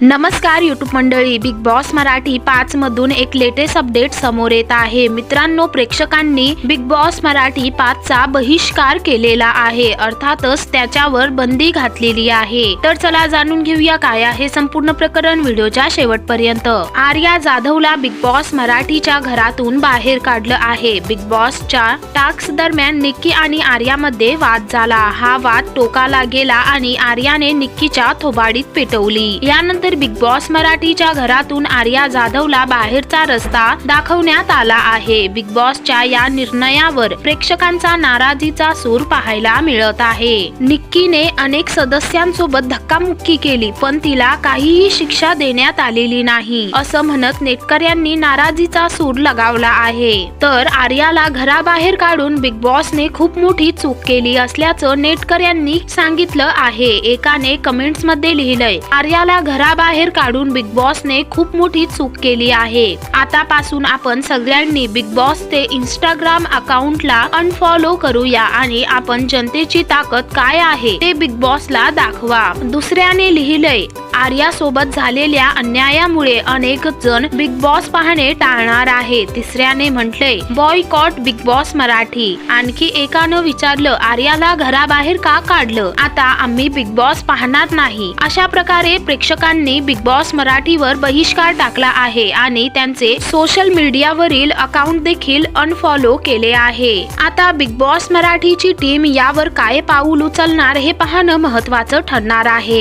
नमस्कार युट्यूब मंडळी. Big boss Marathi पाच मधून एक लेटेस्ट अपडेट समोर येत आहे. मित्रांनो प्रेक्षकांनी बिग बॉस मराठी पाचचा बहिष्कार केलेला आहे. अर्थातच त्याच्यावर बंदी घातलेली आहे. तर चला जाणून घेऊया काय आहे संपूर्ण प्रकरण व्हिडिओच्या शेवटपर्यंत. आर्या जाधवला बिग बॉस मराठीच्या घरातून बाहेर काढलं आहे. बिग बॉसच्या टास्क दरम्यान निक्की आणि आर्यामध्ये वाद झाला. हा वाद टोकाला गेला आणि आर्याने निक्कीच्या थोबाडीत पेटवली. यानंतर बिग बॉस मराठीच्या घरातून आर्या जाधवला बाहेरचा रस्ता दाखवण्यात आला आहे. बिग बॉसच्या या निर्णयावर प्रेक्षकांचा नाराजीचा सूर पाहायला मिळत आहे. निक्कीने अनेक सदस्यांसोबत धक्कामुक्की केली पण तिला काहीही शिक्षा देण्यात आलेली नाही. असं म्हणत नेटकऱ्यांनी नाराजीचा सूर लगावला आहे. तर आर्याला घराबाहेर काढून बिग बॉसने खूप मोठी चूक केली असल्याचं नेटकऱ्यांनी सांगितलं आहे. एकाने कमेंट्समध्ये लिहिलंय आर्याला घरा घराबाहेर काढून बिग बॉसने खूप मोठी चूक केली आहे. आतापासून आपण सगळ्यांनी बिग बॉस ते इंस्टाग्राम अकाउंटला अनफॉलो करूया आणि आपण जनतेची ताकद काय आहे ते बिग बॉसला दाखवा. दुसऱ्याने लिहिलंय आर्या सोबत झालेल्या अन्यायामुळे अनेक जण बिग बॉस पाहणे टाळणार आहे तिसऱ्याने म्हटले बॉयकॉट बिग बॉस मराठी. आणखी एकानं विचारलं आर्याला घराबाहेर का काढलं? आता आम्ही बिग बॉस पाहणार नाही. अशा प्रकारे प्रेक्षकांनी बिग बॉस मराठीवर बहिष्कार टाकला आहे आणि त्यांचे सोशल मीडियावरील अकाउंट देखील अनफॉलो केले आहे. आता बिग बॉस मराठीची टीम यावर काय पाऊल उचलणार हे पाहणं महत्वाचं ठरणार आहे.